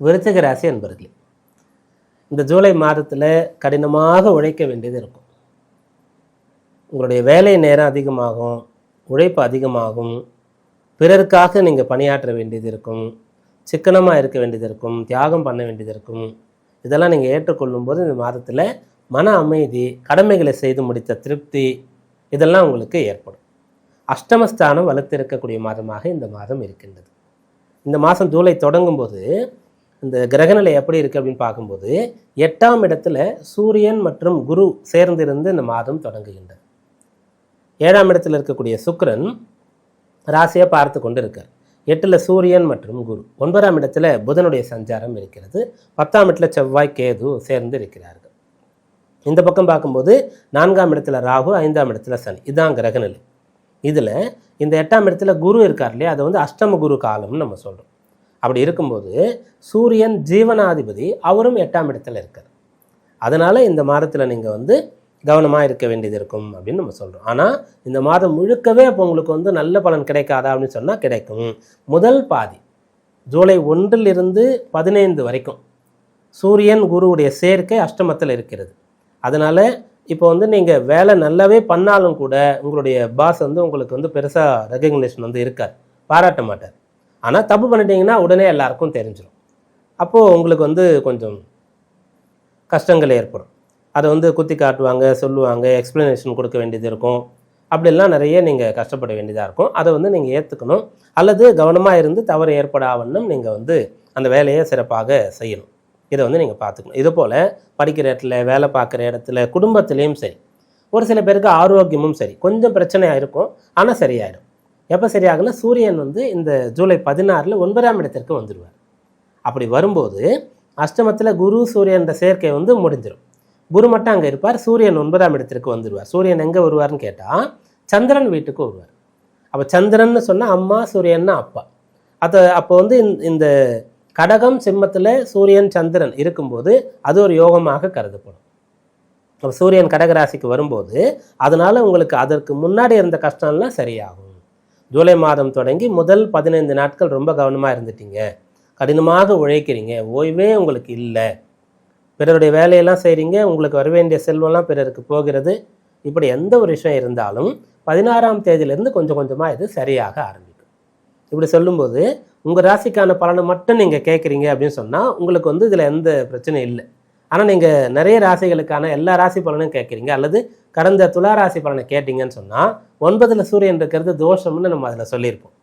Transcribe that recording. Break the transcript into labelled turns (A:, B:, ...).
A: விருச்சிக ராசி அன்பர்களே இந்த ஜூலை மாதத்தில் கடினமாக உழைக்க வேண்டியது இருக்கும். உங்களுடைய வேலை நேரம் அதிகமாகும் உழைப்பு அதிகமாகும் பிறருக்காக நீங்கள் பணியாற்ற வேண்டியது இருக்கும் சிக்கனமாக இருக்க வேண்டியது இருக்கும் தியாகம் பண்ண வேண்டியது இருக்கும். இதெல்லாம் நீங்கள் ஏற்றுக்கொள்ளும் போது இந்த மாதத்தில் மன அமைதி கடமைகளை செய்து முடித்த திருப்தி இதெல்லாம் உங்களுக்கு ஏற்படும். அஷ்டமஸ்தானம் வலுத்திருக்கக்கூடிய மாதமாக இந்த மாதம் இருக்கின்றது. இந்த மாதம் ஜூலை தொடங்கும் போது இந்த கிரகநிலை எப்படி இருக்குது அப்படின்னு பார்க்கும்போது எட்டாம் இடத்துல சூரியன் மற்றும் குரு சேர்ந்திருந்து இந்த மாதம் தொடங்குகின்றது ஏழாம் இடத்துல இருக்கக்கூடிய சுக்கரன் ராசியை பார்த்து கொண்டு இருக்கார் எட்டில் சூரியன் மற்றும் குரு. ஒன்பதாம் இடத்துல புதனுடைய சஞ்சாரம் இருக்கிறது. பத்தாம் இடத்துல செவ்வாய் கேது சேர்ந்து இருக்கிறார்கள். இந்த பக்கம் பார்க்கும்போது நான்காம் இடத்துல ராகு ஐந்தாம் இடத்துல சனி. இதுதான் கிரகநிலை. இதில் இந்த எட்டாம் இடத்துல குரு இருக்கார் இல்லையா? அதை வந்து அஷ்டம குரு காலம்னு நம்ம சொல்கிறோம் அப்படி இருக்கும்போது சூரியன் ஜீவனாதிபதி அவரும் எட்டாம் இடத்துல இருக்கார். அதனால் இந்த மாதத்தில் நீங்கள் வந்து கவனமாக இருக்க வேண்டியது இருக்கும் அப்படின்னு நம்ம சொல்கிறோம் ஆனால் இந்த மாதம் முழுக்கவே அப்போ உங்களுக்கு வந்து நல்ல பலன் கிடைக்காதா அப்படின்னு சொன்னால் கிடைக்கும். முதல் பாதி ஜூலை ஒன்றிலிருந்து பதினைந்து வரைக்கும் சூரியன் குருவுடைய சேர்க்கை அஷ்டமத்தில் இருக்கிறது. அதனால் இப்போ வந்து நீங்கள் வேலை நல்லாவே பண்ணாலும் கூட உங்களுடைய பாஸ் வந்து உங்களுக்கு வந்து பெருசாக ரெகக்னேஷன் வந்து இருக்கார் பாராட்ட மாட்டார். ஆனால் தப்பு பண்ணிட்டீங்கன்னா உடனே எல்லாருக்கும் தெரிஞ்சிடும் அப்போது உங்களுக்கு வந்து கொஞ்சம் கஷ்டங்கள் ஏற்படும். அதை வந்து குத்தி காட்டுவாங்க சொல்லுவாங்க எக்ஸ்ப்ளனேஷன் கொடுக்க வேண்டியது இருக்கும். அப்படிலாம் நிறைய நீங்கள் கஷ்டப்பட வேண்டியதாக இருக்கும். அதை வந்து நீங்கள் ஏற்றுக்கணும் அல்லது கவனமாக இருந்து தவறு ஏற்படாவண்ணம் நீங்கள் வந்து அந்த வேலையை சிறப்பாக செய்யணும். இதை வந்து நீங்கள் பார்த்துக்கணும். இது போல் படிக்கிற இடத்துல வேலை பார்க்குற இடத்துல குடும்பத்துலேயும் சரி. ஒரு சில பேருக்கு ஆரோக்கியமும் சரி. கொஞ்சம் பிரச்சனையாக இருக்கும். ஆனால் சரியாயிடும். எப்போ சரியாகல? சூரியன் வந்து இந்த ஜூலை பதினாறில் ஒன்பதாம் இடத்திற்கு வந்துடுவார். அப்படி வரும்போது அஷ்டமத்தில் குரு சூரியன்ற சேர்க்கை வந்து முடிஞ்சிடும் குரு மட்டும் அங்கே இருப்பார் சூரியன் ஒன்பதாம் இடத்திற்கு வந்துடுவார். சூரியன் எங்கே வருவார்னு கேட்டால் சந்திரன் வீட்டுக்கு வருவார். அப்போ சந்திரன்னு சொன்னால் அம்மா சூரியன்னா அப்பா. அதை அப்போ வந்து இந்த- இந்த கடகம் சிம்மத்தில் சூரியன் சந்திரன் இருக்கும்போது அது ஒரு யோகமாக கருதப்படும். அப்போ சூரியன் கடகராசிக்கு வரும்போது அதனால் உங்களுக்கு அதற்கு முன்னாடி இருந்த கஷ்டம்லாம் சரியாகும். ஜூலை மாதம் தொடங்கி முதல் பதினைந்து நாட்கள் ரொம்ப கவனமாக இருந்துட்டீங்க. கடினமாக உழைக்கிறீங்க. ஓய்வே உங்களுக்கு இல்லை. பிறருடைய வேலையெல்லாம் செய்கிறீங்க உங்களுக்கு வர வேண்டிய செல்வம்லாம் பிறருக்கு போகிறது. இப்படி எந்த ஒரு விஷயம் இருந்தாலும் பதினாறாம் தேதியிலேருந்து கொஞ்சம் கொஞ்சமாக இது சரியாக ஆரம்பிக்கும். இப்படி சொல்லும்போது உங்கள் ராசிக்கான பலனை மட்டும் நீங்கள் கேட்குறீங்க அப்படின்னு சொன்னால் உங்களுக்கு வந்து இதில் எந்த பிரச்சனையும் இல்லை. ஆனால் நீங்கள் நிறைய ராசிகளுக்கான எல்லா ராசி பலனும் கேட்குறீங்க. அல்லது கடந்த துலா ராசி பலனை கேட்டிங்கன்னு சொன்னால் ஒன்பதில் சூரியன் இருக்கிறது தோஷம்னு நம்ம அதில் சொல்லியிருப்போம்.